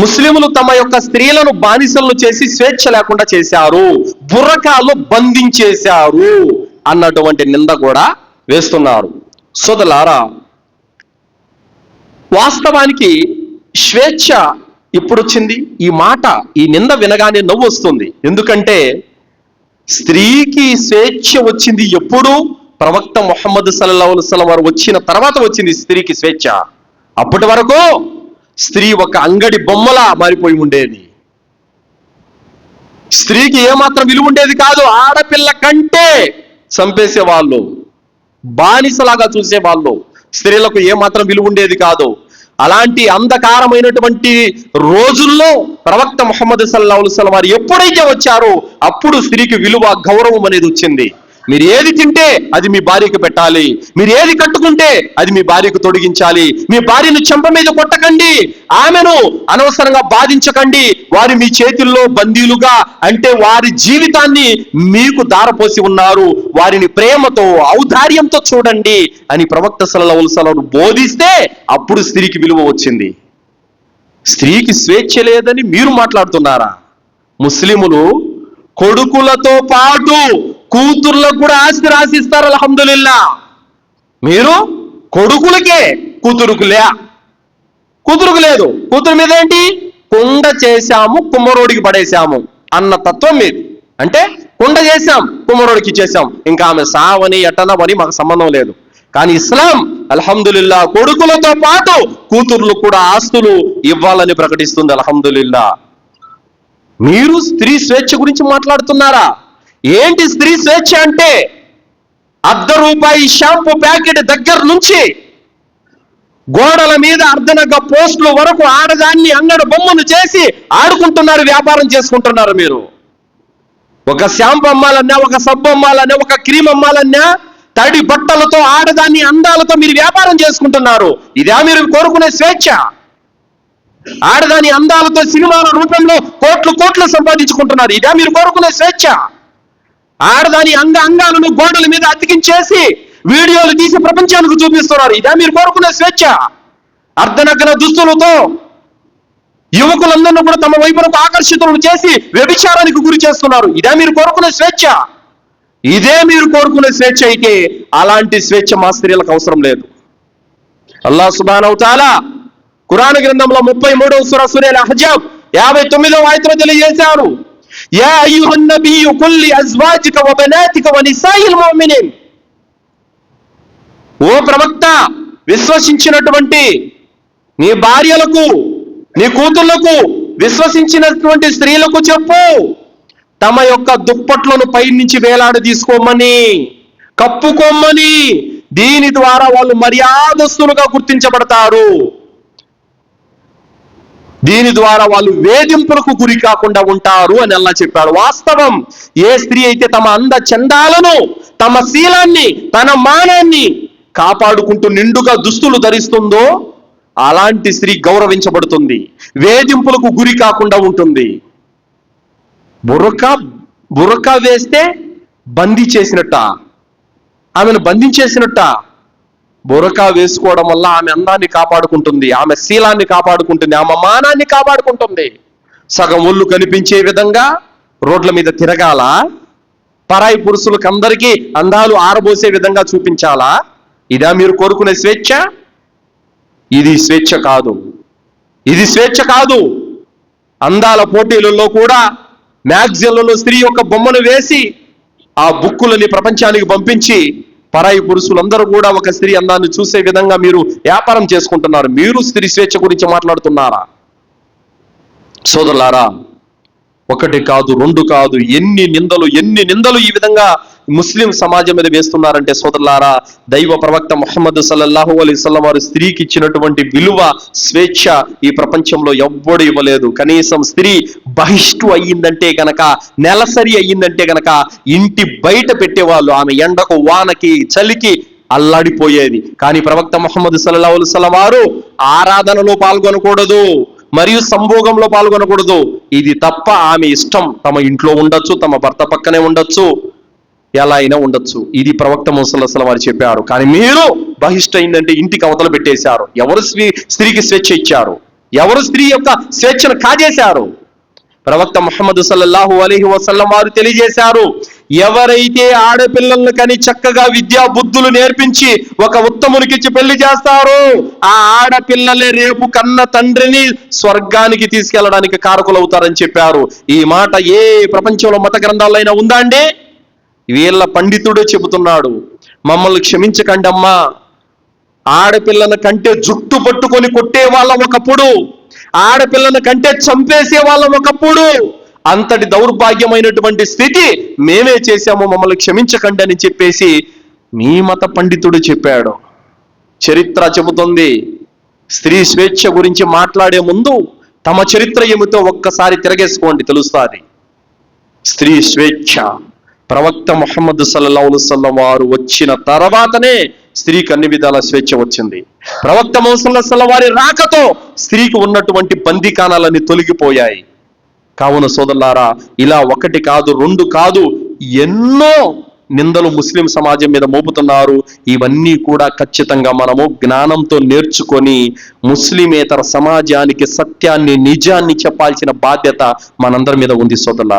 ముస్లింలు తమ యొక్క స్త్రీలను బానిసలను చేసి స్వేచ్ఛ లేకుండా చేశారు. బుర్రకాలు బంధించేశారు అన్నటువంటి నింద కూడా వేస్తున్నారు. సోదలారా వాస్తవానికి స్వేచ్ఛ ఇప్పుడు వచ్చింది. ఈ మాట ఈ నింద వినగానే నవ్వు వస్తుంది. ఎందుకంటే స్త్రీకి స్వేచ్ఛ వచ్చింది ఎప్పుడు? ప్రవక్త మొహమ్మద్ సల్లల్లాహు సలం వారు వచ్చిన తర్వాత వచ్చింది స్త్రీకి స్వేచ్ఛ. అప్పటి వరకు స్త్రీ ఒక అంగడి బొమ్మలా మారిపోయి ఉండేది. స్త్రీకి ఏమాత్రం విలువ ఉండేది కాదు ఆడపిల్ల కంటే చంపేసే వాళ్ళు బానిసలాగా చూసేవాళ్ళు స్త్రీలకు ఏమాత్రం విలువ ఉండేది కాదు. అలాంటి అంధకారమైనటువంటి రోజుల్లో ప్రవక్త ముహమ్మద్ సల్లాహు వారు ఎప్పుడైతే వచ్చారో అప్పుడు స్త్రీకి విలువ గౌరవం అనేది వచ్చింది. మీరు ఏది తింటే అది మీ భార్యకు పెట్టాలి. మీరు ఏది కట్టుకుంటే అది మీ భార్యకు తొడిగించాలి. మీ భార్యను చెంప మీద కొట్టకండి. ఆమెను అనవసరంగా బాధించకండి. వారి మీ చేతుల్లో బందీలుగా అంటే వారి జీవితాన్ని మీకు దారపోసి ఉన్నారు. వారిని ప్రేమతో ఔదార్యంతో చూడండి అని ప్రవక్త సలహుసలను బోధిస్తే అప్పుడు స్త్రీకి విలువ వచ్చింది. స్త్రీకి స్వేచ్ఛ లేదని మీరు మాట్లాడుతున్నారా? ముస్లిములు కొడుకులతో పాటు కూతుర్లకు కూడా ఆస్తి రాసిస్తారు అల్హమ్దులిల్లా. మీరు కొడుకులకే కూతురుకులే కూతురుకు లేదు. కూతురు మీద ఏంటి? కుండ చేశాము కుమ్మరోడికి పడేశాము అన్న తత్వం మీది. అంటే కుండ చేశాం కుమ్మరోడికి ఇచ్చేసాం ఇంకా ఆమె సావని ఎట్టనవని మాకు సంబంధం లేదు. కానీ ఇస్లాం అల్హమ్దులిల్లా కొడుకులతో పాటు కూతుర్లు కూడా ఆస్తులు ఇవ్వాలని ప్రకటిస్తుంది అల్హమ్దులిల్లా. మీరు స్త్రీ స్వేచ్ఛ గురించి మాట్లాడుతున్నారా? ఏంటి స్త్రీ స్వేచ్ఛ అంటే అర్ధ రూపాయి షాంపూ ప్యాకెట్ దగ్గర నుంచి గోడల మీద అర్ధనగ పోస్టుల వరకు ఆడదాన్ని అంగడి బొమ్మను చేసి ఆడుకుంటున్నారు వ్యాపారం చేసుకుంటున్నారు మీరు. ఒక షాంపూ అమ్మాలన్నా ఒక సబ్బు అమ్మాలన్నా ఒక క్రీమ్ అమ్మాలన్నా తడి బట్టలతో ఆడదాన్ని అందాలతో మీరు వ్యాపారం చేసుకుంటున్నారు. ఇదే మీరు కోరుకునే స్వేచ్ఛ. ఆడదాని అందాలతో సినిమాల రూపంలో కోట్లు కోట్లు సంపాదించుకుంటున్నారు. ఇదే మీరు కోరుకునే స్వేచ్ఛ. ఆడదాని అంగ అంగాలను గోడల మీద అతికించేసి వీడియోలు తీసి ప్రపంచానికి చూపిస్తున్నారు. ఇదే మీరు కోరుకునే స్వేచ్ఛ. అర్ధనగ్న దుస్తులతో యువకులందరినీ కూడా తమ వైపునకు ఆకర్షితులను చేసి వ్యభిచారానికి గురి చేస్తున్నారు. ఇదే మీరు కోరుకునే స్వేచ్ఛ. ఇదే మీరు కోరుకునే స్వేచ్ఛ అయితే అలాంటి స్వేచ్ఛ మా స్త్రీలకు అవసరం లేదు. అల్లా సుబానవుతాలా కురాణ గ్రంథంలో ముప్పై మూడవ సుర సురేల్ అహజాబ్ యాభై తొమ్మిదవ ఆయతలో తెలియజేశారు. యా أيها النبي కుల్లి لأزواجك وبناتك ونساء المؤمنين ఓ ప్రవక్త విశ్వసించినటువంటి నీ భార్యలకు నీ కూతుళ్ళకు విశ్వసించినటువంటి స్త్రీలకు చెప్పు. తమ యొక్క దుప్పట్లను పైనుంచి వేలాడ తీసుకోమని కప్పుకోమని దీని ద్వారా వాళ్ళు మర్యాదస్తులుగా గుర్తించబడతారు. దీని ద్వారా వాళ్ళు వేధింపులకు గురి కాకుండా ఉంటారు అని అల్లా చెప్పాడు. వాస్తవం ఏ స్త్రీ అయితే తమ అంద చందాలను తమ శీలాన్ని తన మానాన్ని కాపాడుకుంటూ నిండుగా దుస్తులు ధరిస్తుందో అలాంటి స్త్రీ గౌరవించబడుతుంది. వేధింపులకు గురి కాకుండా ఉంటుంది. బుర్రక బుర్రక వేస్తే బందీ చేసినట్ట. ఆమెను బంధించేసినట్ట. బురకా వేసుకోవడం వల్ల ఆమె అందాన్ని కాపాడుకుంటుంది ఆమె శీలాన్ని కాపాడుకుంటుంది ఆమె మానాన్ని కాపాడుకుంటుంది. సగం ఒళ్ళు కనిపించే విధంగా రోడ్ల మీద తిరగాల. పరాయి పురుషులకు అందరికీ అందాలు ఆరబోసే విధంగా చూపించాలా. ఇదా మీరు కోరుకునే స్వేచ్ఛ? ఇది స్వేచ్ఛ కాదు. ఇది స్వేచ్ఛ కాదు. అందాల పోటీలలో కూడా మ్యాగజైన్లలో స్త్రీ యొక్క బొమ్మను వేసి ఆ బుక్కులని ప్రపంచానికి పంపించి పరాయి పురుషులందరూ కూడా ఒక స్త్రీ అందాన్ని చూసే విధంగా మీరు వ్యాపారం చేసుకుంటున్నారు. మీరు స్త్రీ స్వేచ్ఛ గురించి మాట్లాడుతున్నారా? సోదరులారా ఒకటి కాదు రెండు కాదు ఎన్ని నిందలు ఎన్ని నిందలు ఈ విధంగా ముస్లిం సమాజం మీద వేస్తున్నారంటే సోదరులారా దైవ ప్రవక్త ముహమ్మద్ సల్లల్లాహు అలీస్లం వారు స్త్రీకి ఇచ్చినటువంటి విలువ స్వేచ్ఛ ఈ ప్రపంచంలో ఎవ్వడు ఇవ్వలేదు. కనీసం స్త్రీ బహిష్టు అయ్యిందంటే గనక నెలసరి అయ్యిందంటే గనక ఇంటి బయట పెట్టేవాళ్ళు ఆమె ఎండకు వానకి చలికి అల్లాడిపోయేది. కానీ ప్రవక్త ముహమ్మద్ సల్లల్లాహు అలైహి వారు ఆరాధనలో పాల్గొనకూడదు మరియు సంభోగంలో పాల్గొనకూడదు. ఇది తప్ప ఆమె ఇష్టం. తమ ఇంట్లో ఉండొచ్చు తమ భర్త పక్కనే ఉండొచ్చు. ఎలా అయినా ఉండొచ్చు. ఇది ప్రవక్త ముసలసల వారు చెప్పారు. కానీ మీరు బహిష్ట అయిందంటే ఇంటికి అవతల పెట్టేశారు. ఎవరు స్త్రీ స్త్రీకి స్వేచ్ఛ ఇచ్చారు? ఎవరు స్త్రీ యొక్క స్వేచ్ఛను కాజేశారు? ప్రవక్త ముహమ్మద్ సల్లల్లాహు అలీహి వసల్లం వారు తెలియజేశారు ఎవరైతే ఆడపిల్లలను కని చక్కగా విద్యా బుద్ధులు నేర్పించి ఒక ఉత్తమునికిచ్చి పెళ్ళి చేస్తారో ఆ ఆడపిల్లలే రేపు కన్న తండ్రిని స్వర్గానికి తీసుకెళ్ళడానికి కారకులవుతారని చెప్పారు. ఈ మాట ఏ ప్రపంచంలో మత గ్రంథాలైనా ఉందా అండి? వీళ్ళ పండితుడే చెబుతున్నాడు మమ్మల్ని క్షమించకండి అమ్మా ఆడపిల్లల కంటే జుట్టు పట్టుకొని కొట్టే వాళ్ళం ఒకప్పుడు. ఆడపిల్లల కంటే చంపేసే వాళ్ళం ఒకప్పుడు. అంతటి దౌర్భాగ్యమైనటువంటి స్థితి మేమే చేశాము మమ్మల్ని క్షమించకండి అని చెప్పేసి మీ మత పండితుడు చెప్పాడు. చరిత్ర చెబుతుంది. స్త్రీ స్వేచ్ఛ గురించి మాట్లాడే ముందు తమ చరిత్ర ఏమిటో ఒక్కసారి తిరగేసుకోండి తెలుస్తుంది. స్త్రీ స్వేచ్ఛ. ప్రవక్త ముహమ్మద్ సల్లల్లాహు వారు వచ్చిన తర్వాతనే స్త్రీకి అన్ని విధాల స్వేచ్ఛ వచ్చింది. ప్రవక్త మోసల్ల వారి రాకతో స్త్రీకి ఉన్నటువంటి బందీకానాలన్నీ తొలగిపోయాయి. కావున సోదరులారా ఇలా ఒకటి కాదు రెండు కాదు ఎన్నో నిందలు ముస్లిం సమాజం మీద మోపుతున్నారు. ఇవన్నీ కూడా ఖచ్చితంగా మనము జ్ఞానంతో నేర్చుకొని ముస్లిమేతర సమాజానికి సత్యాన్ని నిజాన్ని చెప్పాల్సిన బాధ్యత మనందరి మీద ఉంది సోదరులారా.